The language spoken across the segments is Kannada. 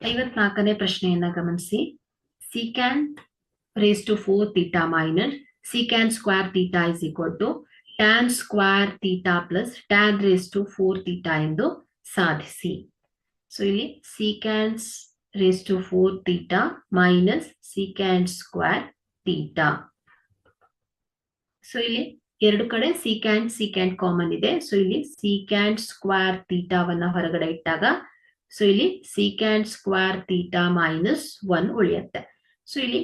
ಐವತ್ನಾಲ್ಕನೇ ಪ್ರಶ್ನೆಯನ್ನ ಗಮನಿಸಿ. Secant raise to four theta minus secant square theta is equal to tan square theta plus tan raise to four theta ಎಂದು ಸಾಧಿಸಿ. ಸೊ ಇಲ್ಲಿ secant raise to four theta minus secant square theta so ಇಲ್ಲಿ ಎರಡು ಕಡೆ ಸಿಕ್ಯಾಂಡ್ ಸಿಕ್ಯಾಂಡ್ ಕಾಮನ್ ಇದೆ. ಸೊ ಇಲ್ಲಿ ಸಿಕ್ಯಾಂಡ್ ಸ್ಕ್ವೇರ್ ತೀಟಾವನ್ನ ಹೊರಗಡೆ ಇಟ್ಟಾಗ ಸೊ ಇಲ್ಲಿ secant square theta minus one ಉಳಿಯುತ್ತೆ. ಸೊ ಇಲ್ಲಿ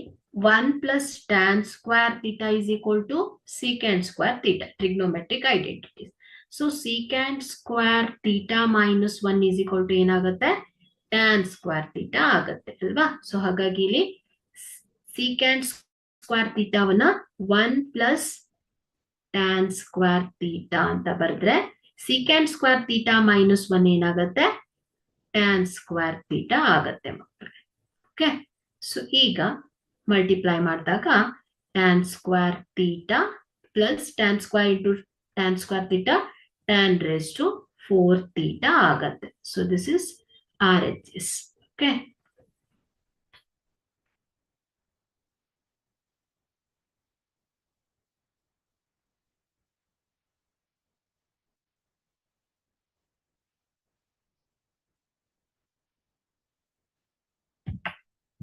one plus tan square theta is equal to secant square theta trigonometric identities so secant square theta minus one is equal to ಏನಾಗುತ್ತೆ? ಟ್ಯಾನ್ ಸ್ಕ್ವೇರ್ ತೀಟಾ ಆಗುತ್ತೆ, ಅಲ್ವಾ? ಸೊ ಹಾಗಾಗಿ ಇಲ್ಲಿ secant square ತೀಟಾವನ್ನ one plus tan square theta ಅಂತ ಬರೆದ್ರೆ secant square theta minus one ಏನಾಗುತ್ತೆ? ಟ್ಯಾನ್ ಸ್ಕ್ವೇರ್ ಥೀಟಾ ಆಗತ್ತೆ ಮಕ್ಕಳೇ. ಓಕೆ ಸೊ ಈಗ ಮಲ್ಟಿಪ್ಲೈ ಮಾಡಿದಾಗ tan square theta plus tan square into tan square theta tan raise to four theta ಆಗತ್ತೆ. So this is R H S okay